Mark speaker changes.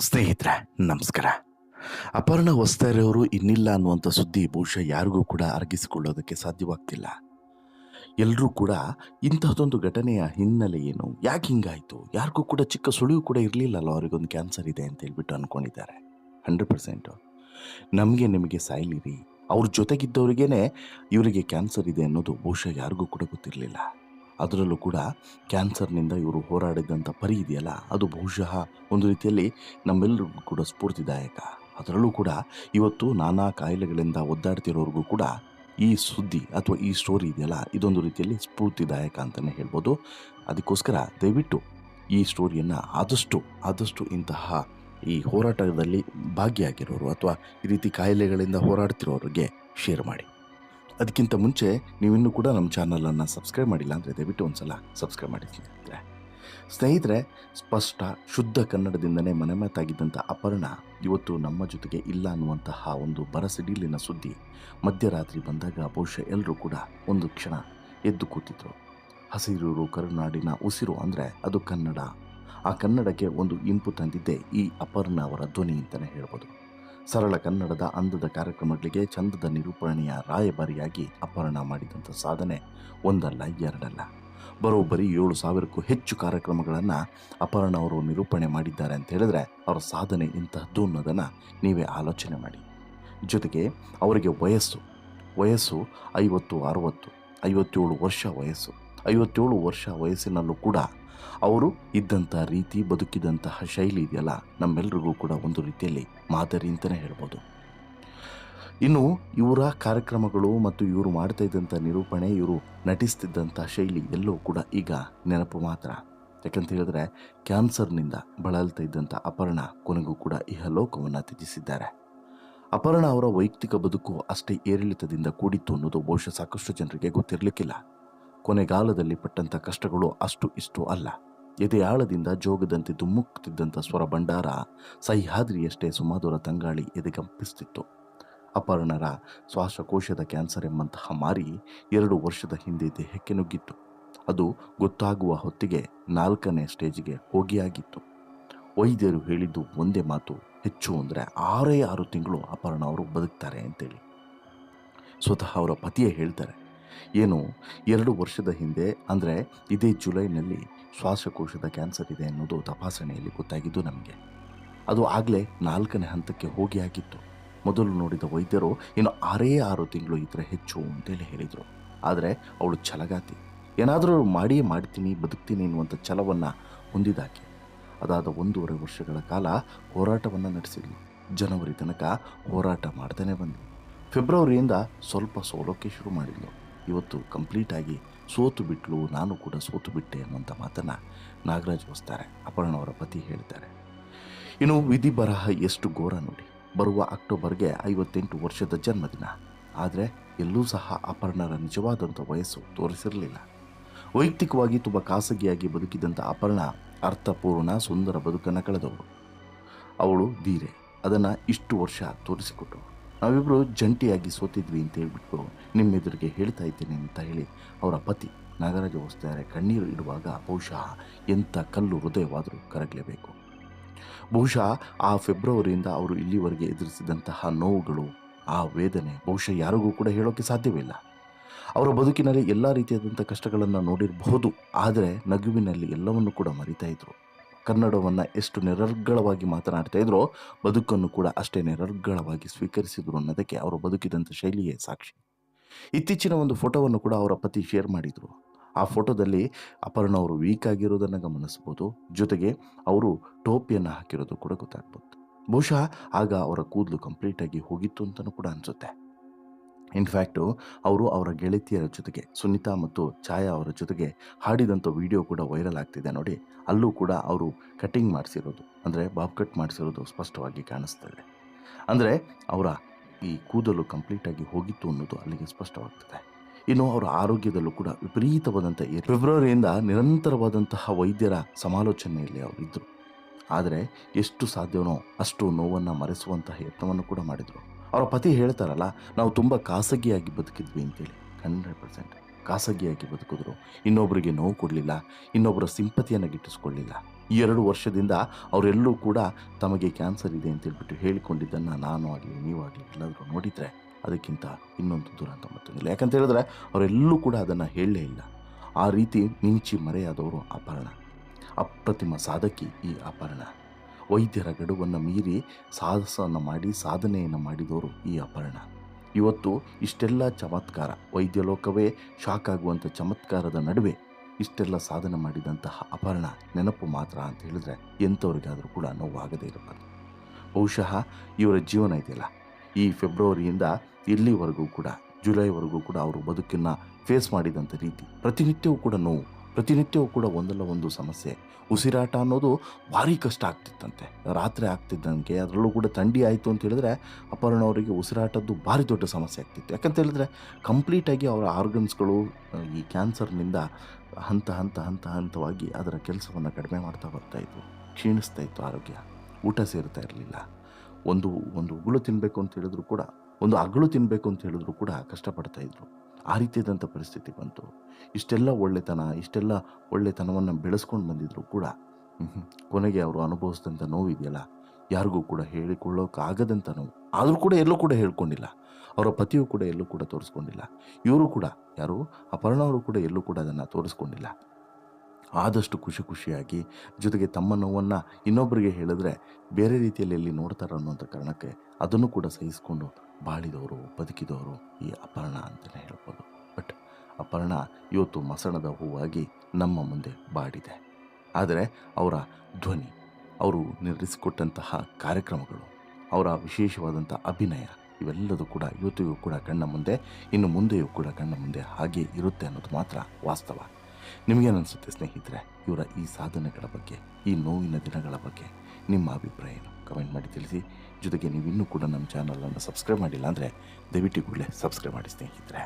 Speaker 1: ಸ್ನೇಹಿತರೆ, ನಮಸ್ಕಾರ. ಅಪರ್ಣ ಹೊಸ್ತಾರೆಯವರು ಇನ್ನಿಲ್ಲ ಅನ್ನುವಂಥ ಸುದ್ದಿ ಬಹುಶಃ ಯಾರಿಗೂ ಕೂಡ ಅರಗಿಸಿಕೊಳ್ಳೋದಕ್ಕೆ ಸಾಧ್ಯವಾಗ್ತಿಲ್ಲ. ಎಲ್ಲರೂ ಕೂಡ ಇಂತಹದೊಂದು ಘಟನೆಯ ಹಿನ್ನೆಲೆ ಏನು? ಯಾಕೆ ಹಿಂಗಾಯಿತು? ಯಾರಿಗೂ ಕೂಡ ಚಿಕ್ಕ ಸುಳಿವು ಕೂಡ ಇರಲಿಲ್ಲಲ್ಲ ಅವರಿಗೊಂದು ಕ್ಯಾನ್ಸರ್ ಇದೆ ಅಂತ ಹೇಳ್ಬಿಟ್ಟು ಅಂದ್ಕೊಂಡಿದ್ದಾರೆ ಹಂಡ್ರೆಡ್ ಪರ್ಸೆಂಟು. ನಮಗೆ ನಿಮಗೆ ಸಾಯ್ಲಿರಿ. ಅವ್ರ ಜೊತೆಗಿದ್ದವರಿಗೇ ಇವರಿಗೆ ಕ್ಯಾನ್ಸರ್ ಇದೆ ಅನ್ನೋದು ಬಹುಶಃ ಯಾರಿಗೂ ಕೂಡ ಗೊತ್ತಿರಲಿಲ್ಲ. ಅದರಲ್ಲೂ ಕೂಡ ಕ್ಯಾನ್ಸರ್ನಿಂದ ಇವರು ಹೋರಾಡಿದಂಥ ಪರಿ ಇದೆಯಲ್ಲ, ಅದು ಬಹುಶಃ ಒಂದು ರೀತಿಯಲ್ಲಿ ನಮ್ಮೆಲ್ಲರಿಗೂ ಕೂಡ ಸ್ಫೂರ್ತಿದಾಯಕ. ಅದರಲ್ಲೂ ಕೂಡ ಇವತ್ತು ನಾನಾ ಕಾಯಿಲೆಗಳಿಂದ ಒದ್ದಾಡ್ತಿರೋರಿಗೂ ಕೂಡ ಈ ಸುದ್ದಿ ಅಥವಾ ಈ ಸ್ಟೋರಿ ಇದೆಯಲ್ಲ, ಇದೊಂದು ರೀತಿಯಲ್ಲಿ ಸ್ಫೂರ್ತಿದಾಯಕ ಅಂತಲೇ ಹೇಳ್ಬೋದು. ಅದಕ್ಕೋಸ್ಕರ ದಯವಿಟ್ಟು ಈ ಸ್ಟೋರಿಯನ್ನು ಆದಷ್ಟು ಆದಷ್ಟು ಇಂತಹ ಈ ಹೋರಾಟದಲ್ಲಿ ಭಾಗಿಯಾಗಿರೋರು ಅಥವಾ ಈ ರೀತಿ ಕಾಯಿಲೆಗಳಿಂದ ಹೋರಾಡ್ತಿರೋರಿಗೆ ಶೇರ್ ಮಾಡಿ. ಅದಕ್ಕಿಂತ ಮುಂಚೆ ನೀವಿನ್ನೂ ಕೂಡ ನಮ್ಮ ಚಾನಲನ್ನು ಸಬ್ಸ್ಕ್ರೈಬ್ ಮಾಡಿಲ್ಲ ಅಂದರೆ ದಯವಿಟ್ಟು ಒಂದು ಸಲ ಸಬ್ಸ್ಕ್ರೈಬ್ ಮಾಡಿ ಸ್ನೇಹಿತರೆ, ಸ್ಪಷ್ಟ, ಶುದ್ಧ ಕನ್ನಡದಿಂದನೇ ಮನೆ ಮಾತಾಗಿದ್ದಂಥ ಅಪರ್ಣ ಇವತ್ತು ನಮ್ಮ ಜೊತೆಗೆ ಇಲ್ಲ ಅನ್ನುವಂತಹ ಒಂದು ಬರಸಿಡಿಲಿನ ಸುದ್ದಿ ಮಧ್ಯರಾತ್ರಿ ಬಂದಾಗ ಬಹುಶಃ ಎಲ್ಲರೂ ಕೂಡ ಒಂದು ಕ್ಷಣ ಎದ್ದು ಕೂತಿದ್ರು. ಹಸಿರೂರು, ಕರುನಾಡಿನ ಉಸಿರು ಅಂದರೆ ಅದು ಕನ್ನಡ. ಆ ಕನ್ನಡಕ್ಕೆ ಒಂದು ಇಂಪು ತಂದಿದ್ದೇ ಈ ಅಪರ್ಣ ಅವರ ಧ್ವನಿ ಅಂತಲೇ ಹೇಳ್ಬೋದು. ಸರಳ ಕನ್ನಡದ ಅಂದದ ಕಾರ್ಯಕ್ರಮಗಳಿಗೆ ಚಂದದ ನಿರೂಪಣೆಯ ರಾಯಭಾರಿಯಾಗಿ ಅಪಹರಣ ಮಾಡಿದಂಥ ಸಾಧನೆ ಒಂದಲ್ಲ, ಎರಡಲ್ಲ. ಬರೋಬ್ಬರಿ ಏಳು ಸಾವಿರಕ್ಕೂ ಹೆಚ್ಚು ಕಾರ್ಯಕ್ರಮಗಳನ್ನು ಅಪಹರಣ ಅವರು ನಿರೂಪಣೆ ಮಾಡಿದ್ದಾರೆ ಅಂತ ಹೇಳಿದ್ರೆ ಅವರ ಸಾಧನೆ ಇಂತಹದ್ದು ಅನ್ನೋದನ್ನು ನೀವೇ ಆಲೋಚನೆ ಮಾಡಿ. ಜೊತೆಗೆ ಅವರಿಗೆ ವಯಸ್ಸು ವಯಸ್ಸು ಐವತ್ತು, ಅರವತ್ತು, ಐವತ್ತೇಳು ವರ್ಷ ವಯಸ್ಸು. ಐವತ್ತೇಳು ವರ್ಷ ವಯಸ್ಸಿನಲ್ಲೂ ಕೂಡ ಅವರು ಇದ್ದಂಥ ರೀತಿ, ಬದುಕಿದಂತಹ ಶೈಲಿ ಇದೆಯಲ್ಲ? ನಮ್ಮೆಲ್ರಿಗೂ ಕೂಡ ಒಂದು ರೀತಿಯಲ್ಲಿ ಮಾದರಿ ಅಂತಲೇ ಹೇಳ್ಬೋದು. ಇನ್ನು ಇವರ ಕಾರ್ಯಕ್ರಮಗಳು ಮತ್ತು ಇವರು ಮಾಡ್ತಾ ಇದ್ದಂಥ ನಿರೂಪಣೆ, ಇವರು ನಟಿಸ್ತಿದ್ದಂಥ ಶೈಲಿ ಎಲ್ಲವೂ ಕೂಡ ಈಗ ನೆನಪು ಮಾತ್ರ. ಯಾಕಂತ ಹೇಳಿದ್ರೆ ಕ್ಯಾನ್ಸರ್ನಿಂದ ಬಳಲ್ತಾ ಇದ್ದಂಥ ಅಪರ್ಣ ಕೊನೆಗೂ ಕೂಡ ಇಹಲೋಕವನ್ನು ತ್ಯಜಿಸಿದ್ದಾರೆ. ಅಪರ್ಣ ಅವರ ವೈಯಕ್ತಿಕ ಬದುಕು ಅಷ್ಟೇ ಏರಿಳಿತದಿಂದ ಕೂಡಿತ್ತು ಅನ್ನೋದು ಬಹುಶಃ ಸಾಕಷ್ಟು ಜನರಿಗೆ ಗೊತ್ತಿರಲಿಕ್ಕಿಲ್ಲ. ಕೊನೆಗಾಲದಲ್ಲಿ ಪಟ್ಟಂಥ ಕಷ್ಟಗಳು ಅಷ್ಟು ಇಷ್ಟು ಅಲ್ಲ. ಎದೆಯಾಳದಿಂದ ಜೋಗದಂತೆ ದುಮ್ಮುಕ್ತಿದ್ದಂಥ ಸ್ವರ ಭಂಡಾರ ಸಹ್ಯಾದ್ರಿಯಷ್ಟೇ ಸುಮಧುರ ತಂಗಾಳಿ ಎದೆಗಂಪಿಸ್ತಿತ್ತು. ಅಪರ್ಣರ ಶ್ವಾಸಕೋಶದ ಕ್ಯಾನ್ಸರ್ ಎಂಬಂತಹ ಮಾರಿ ಎರಡು ವರ್ಷದ ಹಿಂದೆ ದೇಹಕ್ಕೆ ನುಗ್ಗಿತ್ತು. ಅದು ಗೊತ್ತಾಗುವ ಹೊತ್ತಿಗೆ ನಾಲ್ಕನೇ ಸ್ಟೇಜಿಗೆ ಹೋಗಿಯಾಗಿತ್ತು. ವೈದ್ಯರು ಹೇಳಿದ್ದು ಒಂದೇ ಮಾತು, ಹೆಚ್ಚು ಅಂದರೆ ಆರೇ ಆರು ತಿಂಗಳು ಅಪರ್ಣ ಅವರು ಬದುಕ್ತಾರೆ ಅಂತೇಳಿ. ಸ್ವತಃ ಅವರ ಪತಿಯೇ ಹೇಳ್ತಾರೆ ಏನು? ಎರಡು ವರ್ಷದ ಹಿಂದೆ, ಅಂದರೆ ಇದೇ ಜುಲೈನಲ್ಲಿ ಶ್ವಾಸಕೋಶದ ಕ್ಯಾನ್ಸರ್ ಇದೆ ಅನ್ನೋದು ತಪಾಸಣೆಯಲ್ಲಿ ಗೊತ್ತಾಗಿದ್ದು ನಮಗೆ. ಅದು ಆಗಲೇ ನಾಲ್ಕನೇ ಹಂತಕ್ಕೆ ಹೋಗಿ ಆಗಿತ್ತು. ಮೊದಲು ನೋಡಿದ ವೈದ್ಯರು ಇನ್ನು ಆರೇ ಆರು ತಿಂಗಳು ಇದ್ರೆ ಹೆಚ್ಚು ಅಂತೇಳಿ ಹೇಳಿದರು. ಆದರೆ ಅವಳು ಛಲಗಾತಿ. ಏನಾದರೂ ಮಾಡಿಯೇ ಮಾಡ್ತೀನಿ, ಬದುಕ್ತೀನಿ ಎನ್ನುವಂಥ ಛಲವನ್ನು ಹೊಂದಿದಾಕೆ ಅದಾದ ಒಂದೂವರೆ ವರ್ಷಗಳ ಕಾಲ ಹೋರಾಟವನ್ನು ನಡೆಸಿದ್ಲು. ಜನವರಿ ತನಕ ಹೋರಾಟ ಮಾಡ್ತಾನೆ ಬಂದ್ಲು. ಫೆಬ್ರವರಿಯಿಂದ ಸ್ವಲ್ಪ ಸೋಲೋಕ್ಕೆ ಶುರು ಮಾಡಿದ್ಲು. ಇವತ್ತು ಕಂಪ್ಲೀಟಾಗಿ ಸೋತು ಬಿಟ್ಲು, ನಾನು ಕೂಡ ಸೋತು ಬಿಟ್ಟೆ ಅನ್ನುವಂಥ ಮಾತನ್ನು ನಾಗರಾಜ್ ಹೊಸ್ತಾರೆ ಅಪರ್ಣವರ ಪತಿ ಹೇಳ್ತಾರೆ ಇನ್ನು ವಿಧಿ ಬರಹ ಎಷ್ಟು ಘೋರ ನೋಡಿ. ಬರುವ ಅಕ್ಟೋಬರ್ಗೆ ಐವತ್ತೆಂಟು ವರ್ಷದ ಜನ್ಮದಿನ. ಆದರೆ ಎಲ್ಲೂ ಸಹ ಅಪರ್ಣರ ನಿಜವಾದಂಥ ವಯಸ್ಸು ತೋರಿಸಿರಲಿಲ್ಲ. ವೈಯಕ್ತಿಕವಾಗಿ ತುಂಬ ಖಾಸಗಿಯಾಗಿ ಬದುಕಿದಂಥ ಅಪರ್ಣ ಅರ್ಥಪೂರ್ಣ ಸುಂದರ ಬದುಕನ್ನು ಕಳೆದವಳು. ಅವಳು ಧೀರೆ. ಅದನ್ನು ಇಷ್ಟು ವರ್ಷ ತೋರಿಸಿಕೊಟ್ಟರು ನಾವಿಬ್ಬರು ಜಂಟಿಯಾಗಿ ಸೋತಿದ್ವಿ ಅಂತ ನಿಮ್ಮ ಎದುರಿಗೆ ಹೇಳ್ತಾ ಇದ್ದೀನಿ ಅಂತ ಹೇಳಿ ಅವರ ಪತಿ ನಾಗರಾಜ ಹೊಸ್ತಾರೆ ಕಣ್ಣೀರು ಇಡುವಾಗ ಬಹುಶಃ ಎಂಥ ಕಲ್ಲು ಹೃದಯವಾದರೂ ಕರಗಲೇಬೇಕು. ಬಹುಶಃ ಆ ಫೆಬ್ರವರಿಯಿಂದ ಅವರು ಇಲ್ಲಿವರೆಗೆ ಎದುರಿಸಿದಂತಹ ನೋವುಗಳು, ಆ ವೇದನೆ ಬಹುಶಃ ಯಾರಿಗೂ ಕೂಡ ಹೇಳೋಕ್ಕೆ ಸಾಧ್ಯವಿಲ್ಲ ಅವರ ಬದುಕಿನಲ್ಲಿ ಎಲ್ಲ ರೀತಿಯಾದಂಥ ಕಷ್ಟಗಳನ್ನು ನೋಡಿರಬಹುದು, ಆದರೆ ನಗುವಿನಲ್ಲಿ ಎಲ್ಲವನ್ನು ಕೂಡ ಮರಿತಾ ಇದ್ರು. ಕನ್ನಡವನ್ನು ಎಷ್ಟು ನಿರರ್ಗಳವಾಗಿ ಮಾತನಾಡ್ತಾ ಇದ್ರೋ ಬದುಕನ್ನು ಕೂಡ ಅಷ್ಟೇ ನಿರರ್ಗಳವಾಗಿ ಸ್ವೀಕರಿಸಿದ್ರು ಅನ್ನೋದಕ್ಕೆ ಅವರು ಬದುಕಿದಂಥ ಶೈಲಿಯೇ ಸಾಕ್ಷಿ. ಇತ್ತೀಚಿನ ಒಂದು ಫೋಟೋವನ್ನು ಕೂಡ ಅವರ ಪತಿ ಶೇರ್ ಮಾಡಿದರು. ಆ ಫೋಟೋದಲ್ಲಿ ಅಪರ್ಣ ಅವರು ವೀಕ್ ಆಗಿರೋದನ್ನು ಗಮನಿಸ್ಬೋದು ಜೊತೆಗೆ ಅವರು ಟೋಪಿಯನ್ನು ಹಾಕಿರೋದು ಕೂಡ ಗೊತ್ತಾಗ್ಬೋದು ಬಹುಶಃ ಆಗ ಅವರ ಕೂದಲು ಕಂಪ್ಲೀಟಾಗಿ ಹೋಗಿತ್ತು ಅಂತಲೂ ಕೂಡ ಅನಿಸುತ್ತೆ. ಇನ್ಫ್ಯಾಕ್ಟು ಅವರು ಅವರ ಗೆಳತಿಯರ ಜೊತೆಗೆ, ಸುನಿತಾ ಮತ್ತು ಛಾಯಾ ಅವರ ಜೊತೆಗೆ ಹಾಡಿದಂಥ ವಿಡಿಯೋ ಕೂಡ ವೈರಲ್ ಆಗ್ತಿದೆ ನೋಡಿ. ಅಲ್ಲೂ ಕೂಡ ಅವರು ಕಟಿಂಗ್ ಮಾಡಿಸಿರೋದು. ಅಂದರೆ ಬಾಬ್ ಕಟ್ ಮಾಡಿಸಿರೋದು ಸ್ಪಷ್ಟವಾಗಿ ಕಾಣಿಸ್ತದೆ ಅಂದರೆ ಅವರ ಈ ಕೂದಲು ಕಂಪ್ಲೀಟಾಗಿ ಹೋಗಿತ್ತು ಅನ್ನೋದು ಅಲ್ಲಿಗೆ ಸ್ಪಷ್ಟವಾಗ್ತದೆ. ಇನ್ನು ಅವರ ಆರೋಗ್ಯದಲ್ಲೂ ಕೂಡ ವಿಪರೀತವಾದಂಥ ಏರಿ ಫೆಬ್ರವರಿಯಿಂದ ನಿರಂತರವಾದಂತಹ ವೈದ್ಯರ ಸಮಾಲೋಚನೆಯಲ್ಲಿ ಅವರಿದ್ದರು ಆದರೆ ಎಷ್ಟು ಸಾಧ್ಯವೋ ಅಷ್ಟು ನೋವನ್ನು ಮರೆಸುವಂತಹ ಯತ್ನವನ್ನು ಕೂಡ ಮಾಡಿದರು. ಅವರ ಪತಿ ಹೇಳ್ತಾರಲ್ಲ, ನಾವು ತುಂಬ ಖಾಸಗಿಯಾಗಿ ಬದುಕಿದ್ವಿ ಅಂತೇಳಿ. ಹಂಡ್ರೆಡ್ ಪರ್ಸೆಂಟ್ ಖಾಸಗಿಯಾಗಿ ಬದುಕಿದ್ರು. ಇನ್ನೊಬ್ಬರಿಗೆ ನೋವು ಕೊಡಲಿಲ್ಲ ಇನ್ನೊಬ್ಬರ ಸಿಂಪತಿಯನ್ನು ಗಿಟ್ಟಿಸ್ಕೊಳ್ಳಿಲ್ಲ. ಈ ಎರಡು ವರ್ಷದಿಂದ ಅವರೆಲ್ಲರೂ ಕೂಡ ತಮಗೆ ಕ್ಯಾನ್ಸರ್ ಇದೆ ಅಂತ ಹೇಳ್ಬಿಟ್ಟು ಹೇಳಿಕೊಂಡಿದ್ದನ್ನು ನಾನು ಆಗಲಿ ನೀವಾಗಲಿ ಎಲ್ಲಾದರೂ ನೋಡಿದರೆ ಅದಕ್ಕಿಂತ ಇನ್ನೊಂದು ದುರಂತ ಮತ್ತೊಂದಿಲ್ಲ ಯಾಕಂತ ಹೇಳಿದ್ರೆ ಅವರೆಲ್ಲೂ ಕೂಡ ಅದನ್ನು ಹೇಳಲೇ ಇಲ್ಲ. ಆ ರೀತಿ ಮಿಂಚಿ ಮರೆಯಾದವರು ಅಪರ್ಣ. ಅಪ್ರತಿಮ ಸಾಧಕಿ ಈ ಅಪರ್ಣ. ವೈದ್ಯರ ಗಡುವನ್ನು ಮೀರಿ ಸಾಹಸವನ್ನು ಮಾಡಿ, ಸಾಧನೆಯನ್ನು ಮಾಡಿದವರು ಈ ಅಪರ್ಣ. ಇವತ್ತು ಇಷ್ಟೆಲ್ಲ ಚಮತ್ಕಾರ, ವೈದ್ಯ ಲೋಕವೇ ಶಾಕ್ ಆಗುವಂಥ ಚಮತ್ಕಾರದ ನಡುವೆ ಇಷ್ಟೆಲ್ಲ ಸಾಧನೆ ಮಾಡಿದಂತಹ ಅಪರ್ಣ ನೆನಪು ಮಾತ್ರ ಅಂತ ಹೇಳಿದ್ರೆ ಎಂಥವರಿಗಾದರೂ ಕೂಡ ನೋವಾಗದೇ ಇರಬಾರ್ದು. ಬಹುಶಃ ಇವರ ಜೀವನ ಇದೆಯಲ್ಲ? ಈ ಫೆಬ್ರವರಿಯಿಂದ ಇಲ್ಲಿವರೆಗೂ ಕೂಡ, ಜುಲೈವರೆಗೂ ಕೂಡ ಅವರು ಬದುಕನ್ನು ಫೇಸ್ ಮಾಡಿದಂಥ ರೀತಿ ಪ್ರತಿನಿತ್ಯವೂ ಕೂಡ ನೋವು. ಪ್ರತಿನಿತ್ಯವೂ ಕೂಡ ಒಂದಲ್ಲ ಒಂದು ಸಮಸ್ಯೆ. ಉಸಿರಾಟ ಅನ್ನೋದು ಭಾರಿ ಕಷ್ಟ ಆಗ್ತಿತ್ತಂತೆ. ರಾತ್ರಿ ಆಗ್ತಿದ್ದಂಗೆ, ಅದರಲ್ಲೂ ಕೂಡ ಥಂಡಿ ಆಯಿತು ಅಂತ ಹೇಳಿದ್ರೆ ಅಪರ್ಣ ಅವರಿಗೆ ಉಸಿರಾಟದ್ದು ಭಾರಿ ದೊಡ್ಡ ಸಮಸ್ಯೆ ಆಗ್ತಿತ್ತು. ಯಾಕಂತ ಹೇಳಿದ್ರೆ ಕಂಪ್ಲೀಟಾಗಿ ಅವರ ಆರ್ಗನ್ಸ್ಗಳು ಈ ಕ್ಯಾನ್ಸರ್ನಿಂದ ಹಂತ ಹಂತ ಹಂತ, ಹಂತವಾಗಿ ಅದರ ಕೆಲಸವನ್ನು ಕಡಿಮೆ ಮಾಡ್ತಾ ಬರ್ತಾ ಇತ್ತು ಕ್ಷೀಣಿಸ್ತಾ ಇತ್ತು ಆರೋಗ್ಯ. ಊಟ ಸೇರ್ತಾ ಇರಲಿಲ್ಲ. ಒಂದು ಒಂದು ಉಗುಳು ತಿನ್ನಬೇಕು ಅಂತ ಹೇಳಿದ್ರು ಕೂಡ, ಒಂದು ಅಗಳು ತಿನ್ನಬೇಕು ಅಂತ ಹೇಳಿದ್ರು ಕೂಡ ಕಷ್ಟಪಡ್ತಾ ಇದ್ರು. ಆ ರೀತಿಯಾದಂಥ ಪರಿಸ್ಥಿತಿ ಬಂತು. ಇಷ್ಟೆಲ್ಲ ಒಳ್ಳೆತನ, ಇಷ್ಟೆಲ್ಲ ಒಳ್ಳೆತನವನ್ನು ಬೆಳೆಸ್ಕೊಂಡು ಬಂದಿದ್ರು ಕೂಡ ಕೊನೆಗೆ ಅವರು ಅನುಭವಿಸಿದಂಥ ನೋವಿದೆಯಲ್ಲ, ಯಾರಿಗೂ ಕೂಡ ಹೇಳಿಕೊಳ್ಳೋಕ್ಕಾಗದಂಥ ನೋವು. ಆದರೂ ಕೂಡ ಎಲ್ಲೂ ಕೂಡ ಹೇಳ್ಕೊಂಡಿಲ್ಲ. ಅವರ ಪತಿಯು ಕೂಡ ಎಲ್ಲೂ ಕೂಡ ತೋರಿಸ್ಕೊಂಡಿಲ್ಲ. ಇವರು ಕೂಡ, ಯಾರು? ಅಪರ್ಣ ಅವರು ಕೂಡ ಎಲ್ಲೂ ಕೂಡ ಅದನ್ನು ತೋರಿಸ್ಕೊಂಡಿಲ್ಲ. ಆದಷ್ಟು ಖುಷಿ ಖುಷಿಯಾಗಿ ಜೊತೆಗೆ ತಮ್ಮ ನೋವನ್ನು ಇನ್ನೊಬ್ಬರಿಗೆ ಹೇಳಿದ್ರೆ ಬೇರೆ ರೀತಿಯಲ್ಲಿ ಎಲ್ಲಿ ನೋಡ್ತಾರೆ ಅನ್ನೋಂಥ ಕಾರಣಕ್ಕೆ ಅದನ್ನು ಕೂಡ ಸಹಿಸಿಕೊಂಡು ಬಾಳಿದವರು, ಬದುಕಿದವರು ಈ ಅಪರ್ಣ ಅಂತಲೇ ಹೇಳ್ಬೋದು. ಬಟ್ ಅಪರ್ಣ ಇವತ್ತು ಮಸಣದ ಹೂವಾಗಿ ನಮ್ಮ ಮುಂದೆ ಬಾಡಿದೆ. ಆದರೆ ಅವರ ಧ್ವನಿ, ಅವರು ನಿರ್ಧರಿಸಿಕೊಟ್ಟಂತಹ ಕಾರ್ಯಕ್ರಮಗಳು, ಅವರ ವಿಶೇಷವಾದಂಥ ಅಭಿನಯ ಇವೆಲ್ಲದೂ ಕೂಡ ಇವತ್ತಿಗೂ ಕೂಡ ಕಣ್ಣ ಮುಂದೆ, ಇನ್ನು ಮುಂದೆಯೂ ಕೂಡ ಕಣ್ಣ ಮುಂದೆ ಹಾಗೆ ಇರುತ್ತೆ ಅನ್ನೋದು ಮಾತ್ರ ವಾಸ್ತವ. ನಿಮಗೇನನ್ಸುತ್ತೆ ಸ್ನೇಹಿತರೆ? ಇವರ ಈ ಸಾಧನೆಗಳ ಬಗ್ಗೆ, ಈ ನೋವಿನ ದಿನಗಳ ಬಗ್ಗೆ ನಿಮ್ಮ ಅಭಿಪ್ರಾಯ ಏನು ಕಮೆಂಟ್ ಮಾಡಿ ತಿಳಿಸಿ. ಜೊತೆಗೆ ನೀವು ಇನ್ನೂ ಕೂಡ ನಮ್ಮ ಚಾನಲನ್ನು ಸಬ್ಸ್ಕ್ರೈಬ್ ಮಾಡಿಲ್ಲ ಅಂದರೆ ದಯವಿಟ್ಟು ಕೂಡಲೇ ಸಬ್ಸ್ಕ್ರೈಬ್ ಮಾಡಿ ಸ್ನೇಹಿತರೆ.